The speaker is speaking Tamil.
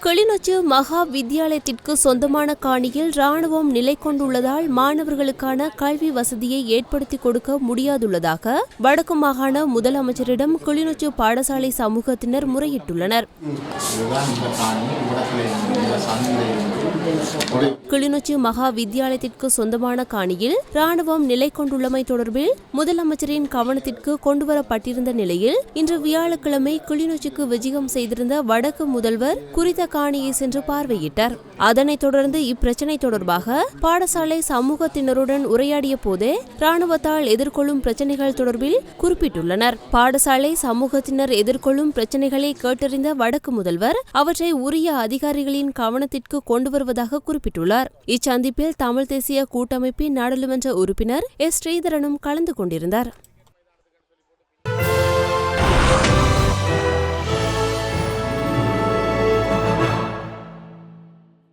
கிளிநொச்சி மகா வித்தியாலயத்திற்கு சொந்தமான காணியில் ராணுவம் நிலை கொண்டுள்ளதால் மாணவர்களுக்கான கல்வி வசதியை ஏற்படுத்தி கொடுக்க முடியாதுள்ளதாக வடக்கு மாகாண முதலமைச்சரிடம் கிளிநொச்சி பாடசாலை சமூகத்தினர் முறையிட்டுள்ளனர். கிளிநொச்சி மகா வித்தியாலயத்திற்கு சொந்தமான காணியில் ராணுவம் நிலை கொண்டுள்ளமை தொடர்பில் முதலமைச்சரின் கவனத்திற்கு கொண்டுவரப்பட்டிருந்த நிலையில் இன்று வியாழக்கிழமை கிளிநொச்சிக்கு விஜயம் செய்திருந்த வடக்கு முதல்வர் குறித்த காணியை சென்று பார்வையிட்டார். அதனைத் தொடர்ந்து இப்பிரச்சினை தொடர்பாக பாடசாலை சமூகத்தினருடன் உரையாடிய போதே ராணுவத்தால் எதிர்கொள்ளும் பிரச்சினைகள் தொடர்பில் குறிப்பிட்டுள்ளனர். பாடசாலை சமூகத்தினர் எதிர்கொள்ளும் பிரச்சினைகளை கேட்டறிந்த வடக்கு முதல்வர் அவற்றை உரிய அதிகாரிகளின் கவனத்திற்கு கொண்டுவர வருவதாக குறிப்பிட்டுள்ளார். இச்சந்திப்பில் தமிழ் தேசிய கூட்டமைப்பின் நாடாளுமன்ற உறுப்பினர் எஸ். ஸ்ரீதரனும் கலந்து கொண்டிருந்தார்.